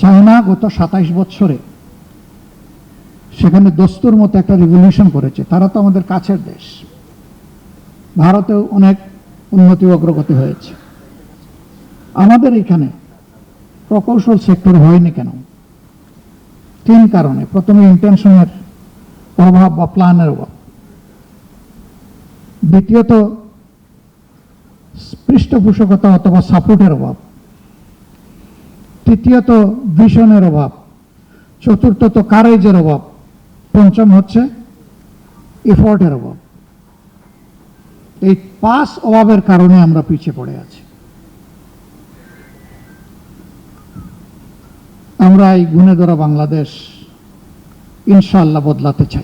China গত সাতাইশ বছরে সেখানে দস্তুর মতো একটা রিভলিউশন করেছে। তারা তো আমাদের কাছের দেশ। ভারতেও অনেক উন্নতি অগ্রগতি হয়েছে। আমাদের এখানে প্রকৌশল সেক্টর হয়নি কেন? তিন কারণে। প্রথমে ইন্টেনশনের অভাব বা প্ল্যানের অভাব। দ্বিতীয়ত পৃষ্ঠপোষকতা অথবা সাপোর্টের অভাব। তৃতীয়ত ভিশনের অভাব। চতুর্থত কারেজের অভাব। পঞ্চম হচ্ছে এফোর্টের অভাব। এই পাঁচ অভাবের কারণে আমরা পিছিয়ে পড়ে আছি। আমরা এই গুণে ধরা বাংলাদেশ ইনশাআল্লাহ বদলাতে চাই।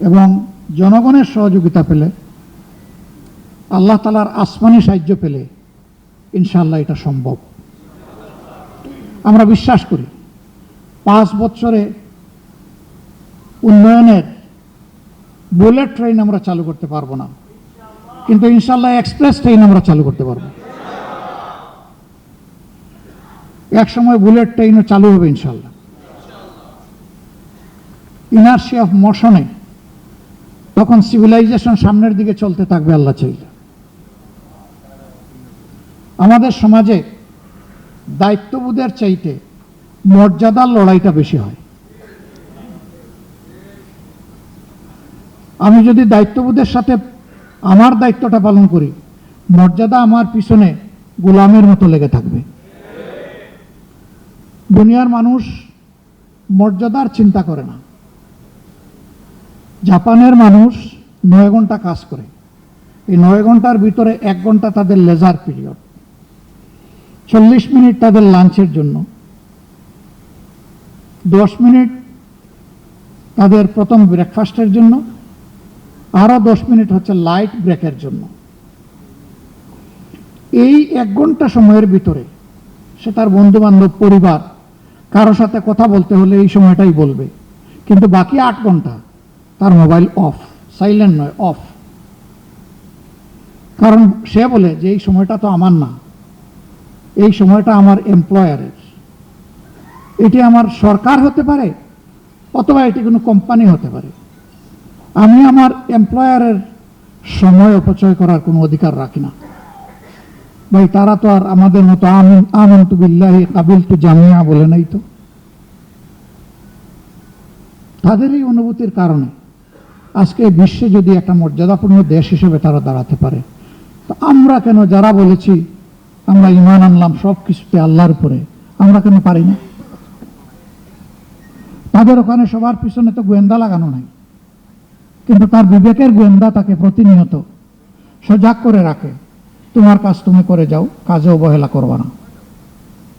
এবং জনগণের সহযোগিতা পেলে, আল্লাহ তালার আসমানি সাহায্য পেলে ইনশাআল্লাহ এটা সম্ভব। আমরা বিশ্বাস করি, পাঁচ বছরে উন্নয়নের বুলেট ট্রেন আমরা চালু করতে পারব না। কিন্তু ইনশাল্লাহ এক্সপ্রেস ট্রেন আমরা চালু করতে পারব। এক সময় বুলেট ট্রেনও চালু হবে ইনশাল্লাহ ইনার্সি অফ মোশনে তখন সিভিলাইজেশন সামনের দিকে চলতে থাকবে আল্লাহ চাইলে। আমাদের সমাজে দায়িত্ববোধের চাইতে মর্যাদার লড়াইটা বেশি হয়। আমি যদি দায়িত্ববোধের সাথে আমার দায়িত্বটা পালন করি, মর্যাদা আমার পিছনে গোলামের মতো লেগে থাকবে। দুনিয়ার মানুষ মর্যাদার চিন্তা করে না। জাপানের মানুষ নয় ঘণ্টা কাজ করে। এই নয় ঘণ্টার ভিতরে এক ঘণ্টা তাদের লেজার পিরিয়ড চল্লিশ মিনিট তাদের লাঞ্চের জন্য। দশ মিনিট তাদের প্রথম ব্রেকফাস্টের জন্য। আরও দশ মিনিট হচ্ছে লাইট ব্রেকের জন্য। এই এক ঘণ্টা সময়ের ভিতরে সে তার বন্ধু বান্ধব পরিবার, কারও সাথে কথা বলতে হলে এই সময়টাই বলবে। কিন্তু বাকি আট ঘণ্টা তার মোবাইল অফ, সাইলেন্ট নয়, অফ। কারণ সে বলে যে এই সময়টা তো আমার না। এই সময়টা আমার এমপ্লয়ারের এটি আমার সরকার হতে পারে অথবা এটি কোনো কোম্পানি হতে পারে। আমি আমার এমপ্লয়ারের সময় অপচয় করার কোনো অধিকার রাখি না। ভাই, তারা তো আর আমাদের মতো আমন্ত বিল্লাহি কাবিল তু জামিয়া বলে নাই তো। তাদের এই অনুভূতির কারণে আজকে বিশ্বে যদি একটা মর্যাদাপূর্ণ দেশ হিসেবে তারা দাঁড়াতে পারে, তো আমরা কেন যারা বলেছি আমরা ইমান আনলাম সব কিছুতে আল্লাহর উপরে। আমরা কেন পারি না? তাদের ওখানে সবার পিছনে তো গোয়েন্দা লাগানো নাই। কিন্তু তার বিবেকের গোয়েন্দা তাকে প্রতিনিয়ত সজাগ করে রাখে। তোমার কাজ তুমি করে যাও কাজে অবহেলা করবা না।